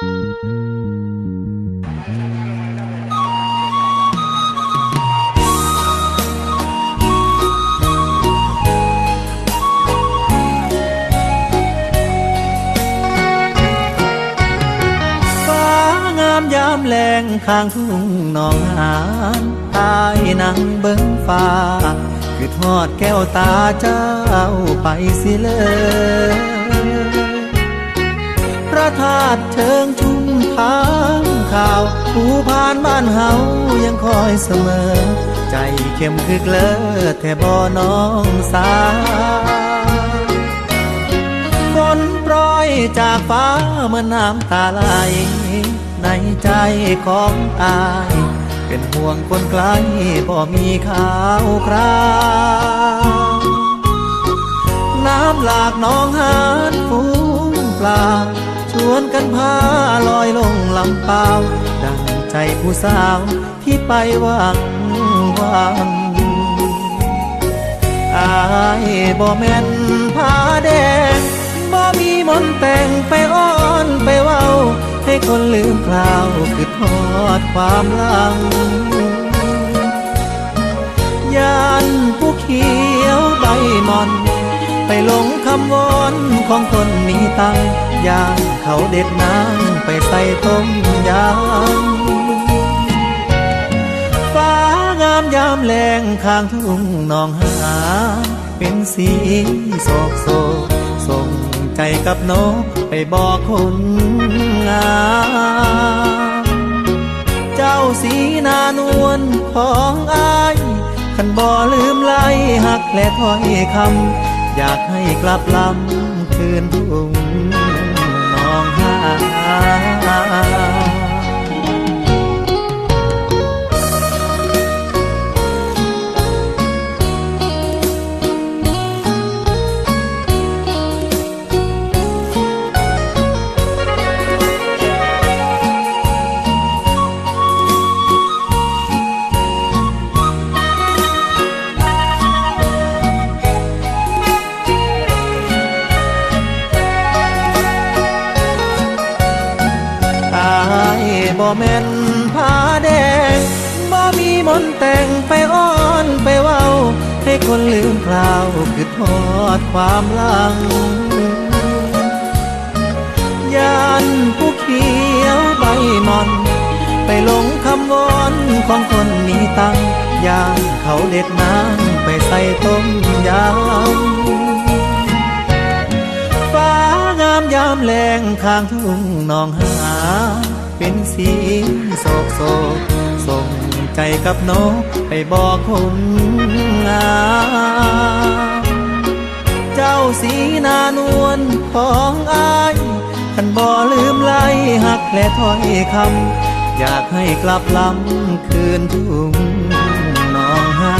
ฟ้างามยามแรงข้างทุ่งหนองหานตายนังเบิ้งฟ้า คือทอดแก้วตาเจ้าไปสิเลย ระธาตุเชิงชุมทางข่าวผู้ผ่านบ้านเฮายังคอยเสมอ ใจเข้มคือเกลอแท่บ่น้องสาฝนโปรยจากฟ้าเมื่อน้ำตาไหลในใจของอาย เป็นห่วงคนไกลบ่มีข่าวคราวน้ำหลากน้องหานฟูงปลา ชวนกันพาลอยลงลำเปล่าดังใจผู้สาวที่ไปหวังหวังอายบ่แม่นผาแดงบ่มีมนแต่งไปอ้อนไปเว้า ให้คนลืมคราวคือทอดความลังยานผู้เขียวใบมอน ไปหลงคำวอนของคนมีตังค์ยานเขาเด็ดน้ำไปใส่ต้มยำฟ้างามยามแรงข้างทุ่งนองหา เป็นสีโศกโศกส่งใจกับนกไปบอกคนงามเจ้าสีนานวลของอายขันบ่ลืมไล่หักและถ้อยคำ อยากให้กลับลำคืนทุ่ง บ่แม่นผ้าแดงบ่มีมนต์แต่งไปอ้อนไปเว้า ให้คนลืมคราวคือทอดความหลังยานผู้เขียวใบมอน ไปหลงคำวอนของคนมีตังยานเขาเด็ดน้ำไปใส่ต้มยำฟ้างามยามแรงข้างทุ่งนองหา เป็นสีโศกโศกส่งใจกับนกไปบอกคนงามเจ้าสีนานวลของอายขันบ่ลืมไล่หักและถ้อยคำอยากให้กลับลำคืนทุ่งหนองหา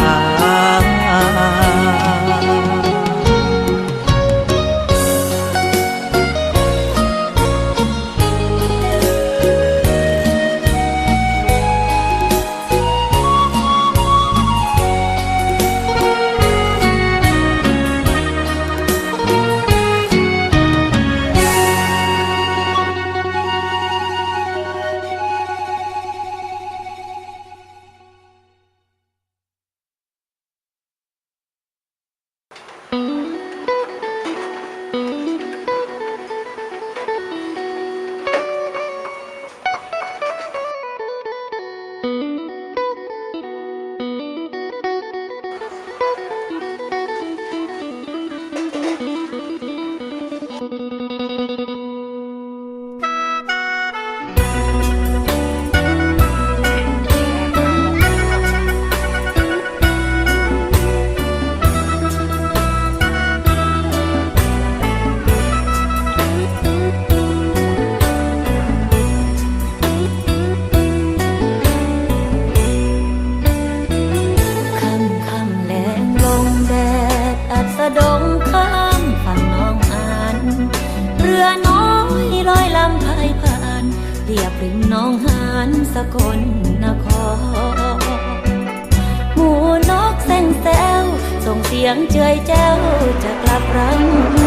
แซงแซวส่งเสียงเจยแจ้วจะกลับรัง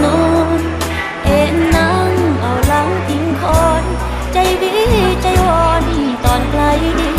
นอนเอ็นนั่งเอาหลังพิงคอน ใจดีใจวอนตอนไกลดี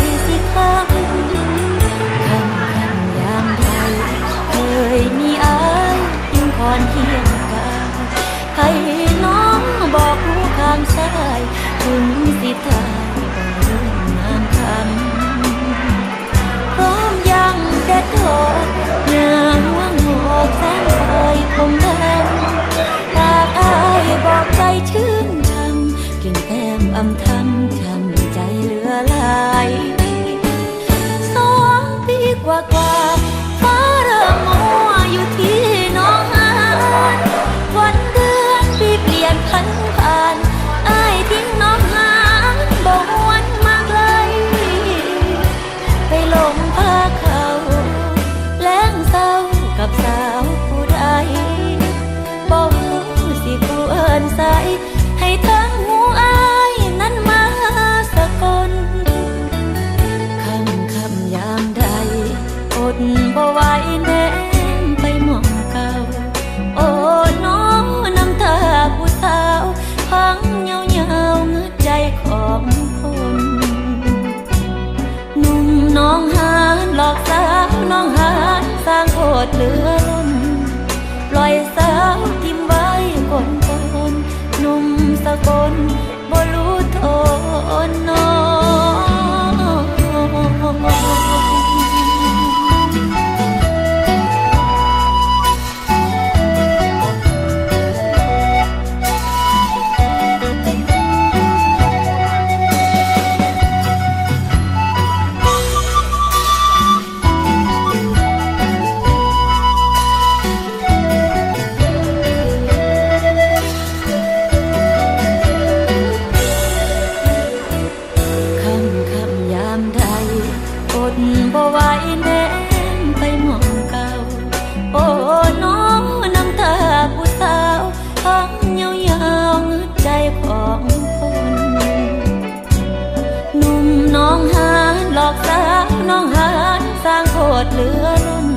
ดบ่ไหวแนมไปมองเก่า โอ้น้องน้ำตาผู้สาวพังเงาเงาเงือใจของคนหนุ่มน้องหานหลอกสาวน้องหานสร้างโคตรเหลือล้นปล่อยสาวทิมไว้บนคนหนุ่มสะกล อกสาวน้องหานสร้างโคตรเหลือล้น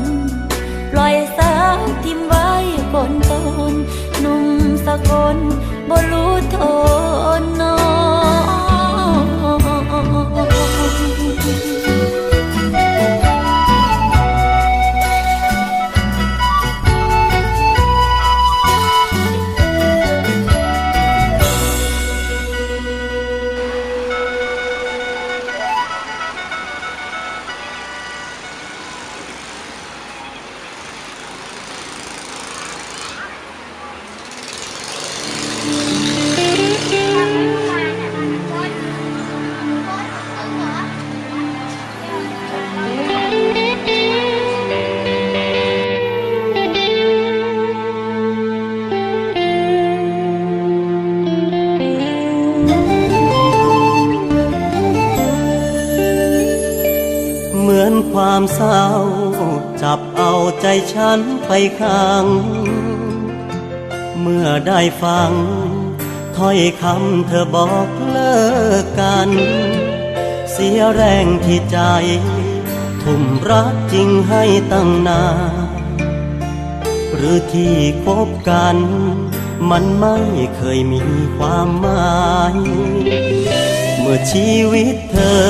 ปล่อยสาวทิมไว้บนต้นหนุ่มสะกนบ่รู้ทนน้อง ใจฉันไปขังเมื่อได้ฟังถ้อยคำเธอบอกเลิกกัน เสียแรงที่ใจ ทุ่มรักจริงให้ตั้งนานหรือที่คบกัน มันไม่เคยมีความหมาย เมื่อชีวิตเธอ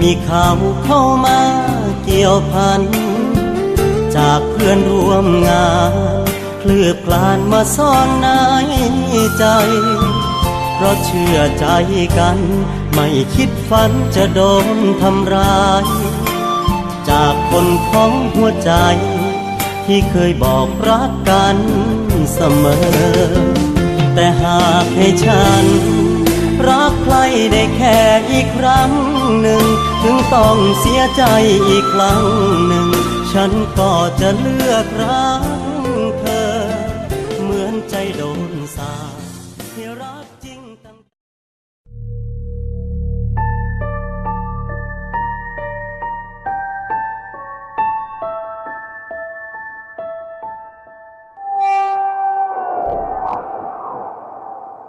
มีข่าวเข้ามาเกี่ยวพัน จากเพื่อนร่วมงานเคลือบคลานมาซ่อนในใจ เพราะเชื่อใจกัน ไม่คิดฝันจะโดนทำร้าย จากคนของหัวใจ ที่เคยบอกรักกันเสมอ แต่หากให้ฉัน รักใครได้แค่อีกครั้งหนึ่ง ถึงต้องเสียใจอีกครั้งหนึ่ง ฉันก็จะเลือกรักเธอ เหมือนใจโดนสา